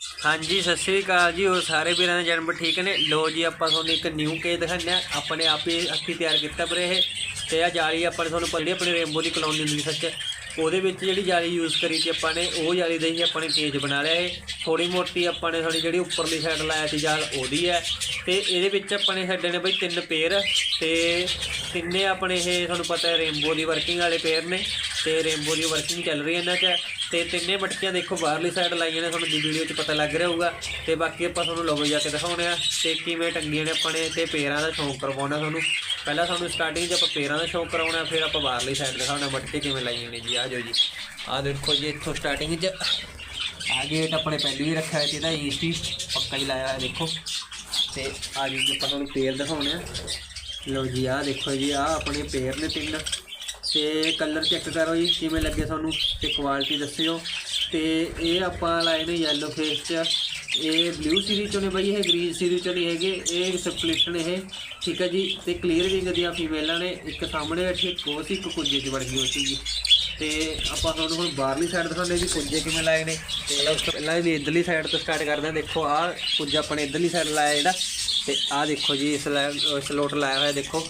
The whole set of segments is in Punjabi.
ਹਾਂਜੀ, ਸਤਿ ਸ੍ਰੀ ਅਕਾਲ ਜੀ ਉਹ ਸਾਰੇ ਵੀਰਾਂ ਦੇ ਜਨਮ ਠੀਕ ਨੇ। ਲੋ ਜੀ, ਆਪਾਂ ਤੁਹਾਨੂੰ ਇੱਕ ਨਿਊ ਕੇ ਦਿਖਾਉਂਦੇ ਆ ਆਪਣੇ ਆਪ ਹੀ ਅੱਖੀ ਤਿਆਰ ਕੀਤਾ ਵੀਰੇ ਇਹ। ਤੇ ਆ ਜਾਲੀ ਆਪਾਂ ਨੇ ਤੁਹਾਨੂੰ ਜਿਹੜੀ ਆਪਣੀ ਰੇਨਬੋ ਦੀ ਕਲੋਨੀ ਮਿਲੀ ਸੱਚ। ਉਹਦੇ ਵਿੱਚ ਜਿਹੜੀ ਜਾਲੀ ਯੂਜ਼ ਕਰੀ ਸੀ ਆਪਾਂ ਨੇ, ਉਹ ਜਾਲੀ ਦੇ ਹੀ ਆਪਾਂ ਨੇ ਕੇਜ ਬਣਾ ਲਿਆ ਇਹ। ਥੋੜੀ ਮੋਟੀ ਆਪਾਂ ਨੇ ਥੋੜੀ ਜਿਹੜੀ ਉੱਪਰਲੀ ਸਾਈਡ ਲਾਇਆ ਸੀ ਜਾਲ, ਉਹਦੀ ਹੈ। ਤੇ ਇਹਦੇ ਵਿੱਚ ਆਪਾਂ ਨੇ ਛੱਡੇ ਨੇ ਬਈ ਤਿੰਨ ਪੇਰ ਤੇ ਤਿੰਨੇ ਆਪਣੇ ਇਹ, ਤੁਹਾਨੂੰ ਪਤਾ ਹੈ ਰੇਨਬੋ ਦੀ ਵਰਕਿੰਗ ਵਾਲੇ ਪੇਰ ਨੇ। ਤੇ ਰੇਨਬੋ ਦੀ ਵਰਕਿੰਗ ਚੱਲ ਰਹੀ ਹੈ ਇਹਨਾਂ 'ਚ। ਤੇ ਤਿੰਨੇ ਮਟਕੀਆਂ ਦੇਖੋ ਬਾਹਰਲੀ ਸਾਈਡ ਲਾਈਆਂ ਨੇ, ਤੁਹਾਨੂੰ ਦੀ ਵੀਡੀਓ 'ਚ ਪਤਾ ਲੱਗ ਰਿਹਾ ਹੋਊਗਾ। ਤੇ ਬਾਕੀ ਆਪਾਂ ਤੁਹਾਨੂੰ ਲੋਗੋ ਜਾ ਕੇ ਦਿਖਾਉਣੇ ਆ ਤੇ ਕਿਵੇਂ ਟੰਗੀਆਂ ਨੇ ਆਪਾਂ ਨੇ ਤੇ ਪੇਰਾਂ ਦਾ ਸ਼ੌਂਕ ਕਰਵਾਉਣਾ ਤੁਹਾਨੂੰ। ਪਹਿਲਾਂ ਤੁਹਾਨੂੰ ਸਟਾਰਟਿੰਗ 'ਚ ਆਪਾਂ ਪੇਰਾਂ ਦਾ ਸ਼ੌਂਕ ਕਰਾਉਣਾ, ਫਿਰ ਆਪਾਂ ਬਾਹਰਲੀ ਸਾਈਡ ਦਿਖਾਉਣਾ, ਮਟਕੇ ਕਿਵੇਂ ਲਾਈਆਂ ਨੇ ਜੀ, ਆ ਜਾਓ ਜੀ। ਆ ਦੇਖੋ ਜੀ ਇੱਥੋਂ ਸਟਾਰਟਿੰਗ 'ਚ। ਆ ਗੇਟ ਆਪਣੇ ਪਹਿਲੀ ਹੀ ਰੱਖਿਆ ਸੀ ਇਹਦਾ ਈਸੀ ਪੱਕਾ ਹੀ ਲਾਇਆ ਹੋਇਆ, ਦੇਖੋ। ਤੇ ਆ ਜੀ ਆਪਾਂ ਤੁਹਾਨੂੰ ਪੇਰ ਦਿਖਾਉਣੇ ਆ। ਲਓ ਜੀ, ਆ ਦੇਖੋ ਜੀ, ਆ ਆਪਣੇ ਪੇਰ ਨੇ ਤਿੰਨ। ਤੇ ਕਲਰ ਚੈੱਕ ਕਰੋ ਜੀ, ਕਿਵੇਂ ਲੱਗੇ ਤੁਹਾਨੂੰ ਤੇ ਕੁਆਲਿਟੀ ਦੱਸਿਓ। ਤੇ ਇਹ ਆਪਾਂ ਲਾਏ ਨੇ ਯੈਲੋ ਫੇਸ 'ਚ। ਇਹ ਬਲੂ ਸੀਰੀਜ਼ ਚੋਂ ਨੇ ਬਾਈ, ਇਹ ਗ੍ਰੀਨ ਸੀਰੀਜ਼ ਚੋਂ ਨਹੀਂ ਹੈਗੇ, ਇਹ ਸਪਲਿਟ ਨੇ ਇਹ। ਠੀਕ ਹੈ ਜੀ, ਤੇ ਕਲੀਅਰ ਵਿੰਗ ਦੀਆਂ ਫੀਮੇਲਾਂ ਨੇ, ਇੱਕ ਸਾਹਮਣੇ ਬੈਠੀ, ਇੱਕ ਉਹ ਸੀ, ਇੱਕ ਕੁੱਜੇ 'ਚ ਵੜ ਗਈ ਉਹ ਜੀ। ਤੇ ਆਪਾਂ ਤੁਹਾਨੂੰ ਹੁਣ ਬਾਹਰਲੀ ਸਾਈਡ ਦਿਖਾਉਂਦੇ ਜੀ, ਕੁੱਜੇ ਕਿਵੇਂ ਲਾਏ ਨੇ। ਤੇ ਪਹਿਲਾਂ ਪਹਿਲਾਂ ਵੀ ਇਧਰਲੀ ਸਾਈਡ ਤੋਂ ਸਟਾਰਟ ਕਰਦੇ ਹਾਂ, ਦੇਖੋ ਆਹ ਕੁੱਜਾ ਆਪਣੇ ਇਧਰਲੀ ਸਾਈਡ ਲਾਇਆ ਜਿਹੜਾ। ਤੇ ਆਹ ਦੇਖੋ ਜੀ, ਇਸ ਸਲੋਟ ਲਾਇਆ ਹੋਇਆ ਦੇਖੋ।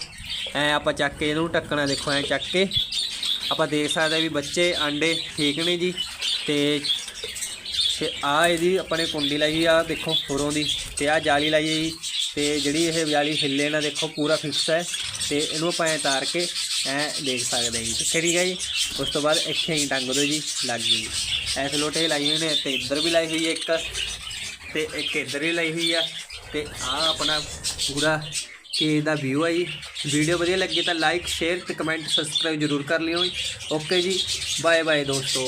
ਐ ਆਪਾਂ ਚੱਕ ਕੇ ਇਹਨੂੰ ਟੱਕਣਾ ਦੇਖੋ, ਐ ਚੱਕ ਕੇ। ਆਪਾਂ ਦੇਖ ਸਕਦੇ ਵੀ ਬੱਚੇ ਆਂਡੇ ਠੀਕ ਨੇ ਜੀ। ਤੇ ਤੇ ਆ ਇਹਦੀ ਆਪਣੇ ਕੁੰਡੀ ਲਾਈ ਆ, ਦੇਖੋ, ਹੋਰੋਂ ਦੀ। ਤੇ ਆ ਜਾਲੀ ਲਾਈ ਹੈ ਜੀ। ਤੇ ਜਿਹੜੀ ਇਹ ਜਾਲੀ ਹਿੱਲੇ ਨਾ ਦੇਖੋ, ਪੂਰਾ ਫਿਕਸ ਹੈ। ਤੇ ਇਹਨੂੰ ਆਪਾਂ ਐ ਤਾਰ ਕੇ ਐ ਦੇਖ ਸਕਦੇ ਹਾਂ ਜੀ। ਠੀਕ ਹੈ ਜੀ ਉਸ ਤੋਂ ਬਾਅਦ ਇੱਥੇ ਹੀ ਟੰਗ ਦਿਓ ਜੀ, ਲੱਗ ਗਈ। ਐਸ ਲੋਟੇ ਲਾਈ ਹੋਏ ਨੇ, ਤੇ ਇੱਧਰ ਵੀ ਲਾਈ ਹੋਈ ਹੈ ਇੱਕ। ਤੇ ਇੱਕ ਇੱਧਰ ਵੀ ਲਾਈ ਹੋਈ ਆ। ਤੇ ਆ ਆਪਣਾ ਪੂਰਾ ਕੇ ਦਾ ਵਿਊ ਹੈ ਜੀ। ਵੀਡੀਓ ਵਧੀਆ ਲੱਗੀ ਤਾਂ ਲਾਈਕ ਸ਼ੇਅਰ ਤੇ ਕਮੈਂਟ ਸਬਸਕ੍ਰਾਈਬ ਜ਼ਰੂਰ ਕਰ ਲਿਓ ਓਕੇ ਜੀ ਬਾਏ ਬਾਏ ਦੋਸਤੋ।